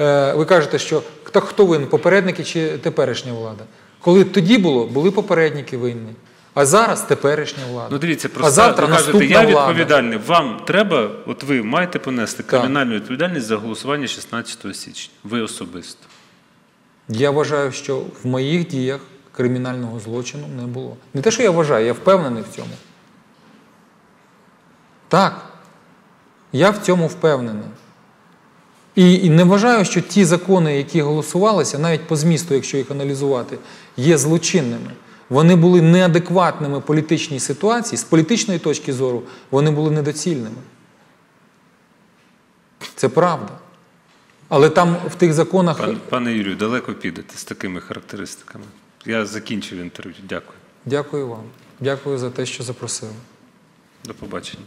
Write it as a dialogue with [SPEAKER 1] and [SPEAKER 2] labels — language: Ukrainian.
[SPEAKER 1] е, ви кажете, що так хто винен, попередники чи теперішня влада? Коли тоді було, були попередники винні. А зараз теперішня влада.
[SPEAKER 2] Ну дивіться,
[SPEAKER 1] а завтра
[SPEAKER 2] ви кажете, я
[SPEAKER 1] влада.
[SPEAKER 2] відповідальний. Вам треба, от ви маєте понести кримінальну відповідальність за голосування 16 січня. Ви особисто.
[SPEAKER 1] Я вважаю, що в моїх діях кримінального злочину не було. Не те, що я вважаю, я впевнений в цьому. Так. Я в цьому впевнений. І, не вважаю, що ті закони, які голосувалися, навіть по змісту, якщо їх аналізувати, є злочинними. Вони були неадекватними політичній ситуації, з політичної точки зору, вони були недоцільними. Це правда. Але там в тих законах.
[SPEAKER 2] Пан, пане Юрію, далеко підете з такими характеристиками. Я закінчив інтерв'ю. Дякую.
[SPEAKER 1] Дякую вам. Дякую за те, що запросили.
[SPEAKER 2] До побачення.